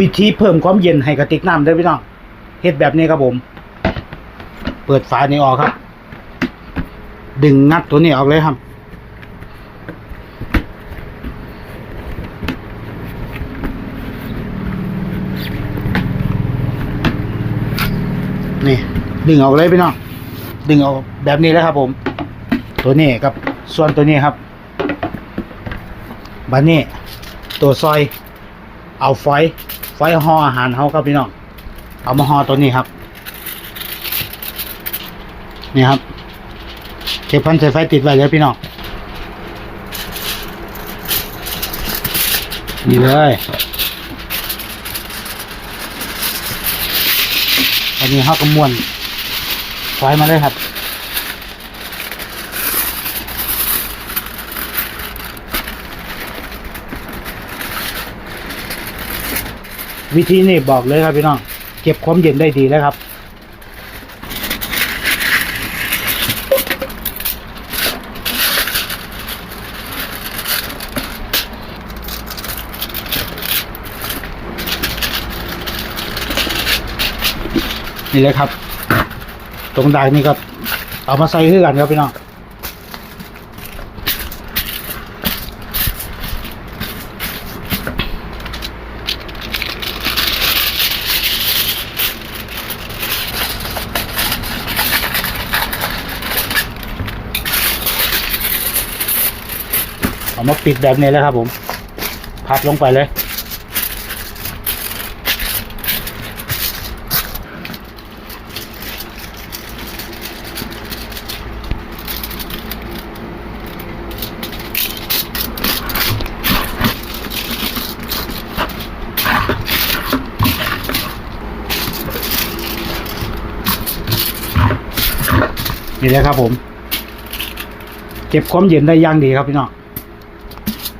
วิธีเพิ่มความเย็นให้กระติกน้ำเด้พี่น้องเฮ็ดแบบนี้ครับผม เปิดฝานี้ออกครับ ดึงงัดตัวนี้ออกเลยครับนี่ดึงออกเลยพี่น้องดึงออกแบบนี้แล้วครับผม ตัวนี้กับส่วนตัวนี้ครับบันนี้ตัวซอยเอาไฟ ไฟห่ออาหารเขาครับพี่น้อง เอามาห่อตัวนี้ครับ นี่ครับเก็บพันสายไฟติดไว้เลยพี่น้องนี่เลยอันนี้เขากระมวนไฟมาเลยครับ วิธีนี้บอกเลยครับพี่น้องเก็บความเย็นได้ดีแล้วครับ นี่เลยครับ ตรงดางนี่ก็เอามาใส่คือกันครับพี่น้อง เอามาปิดแบบนี้แล้วครับ ผม พับลงไปเลย นี่เลยครับผม เก็บความเย็นได้อย่างดีครับพี่น้อง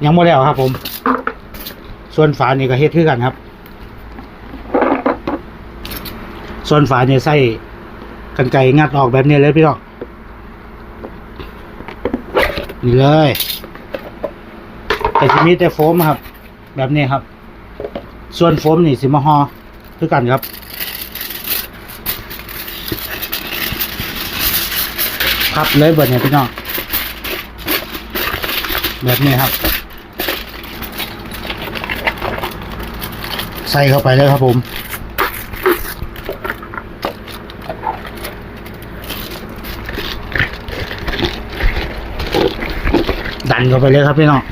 ยังไม่แล้วครับ ผม ส่วนฝานี่ก็เฮ็ดคือกันครับ ส่วนฝาเนี่ยใส่กันไก่งัดออกแบบนี้เลยพี่น้องนี่เลยแต่จะมีแต่โฟมครับ แบบนี้ครับ ส่วนโฟมนี่สิมาฮอคือกันครับพับเลยเบิดเนี่ยพี่น้องแบบนี้ครับ ใส่เข้าไปเลยครับผมดันเข้าไปเลยครับพี่น้อง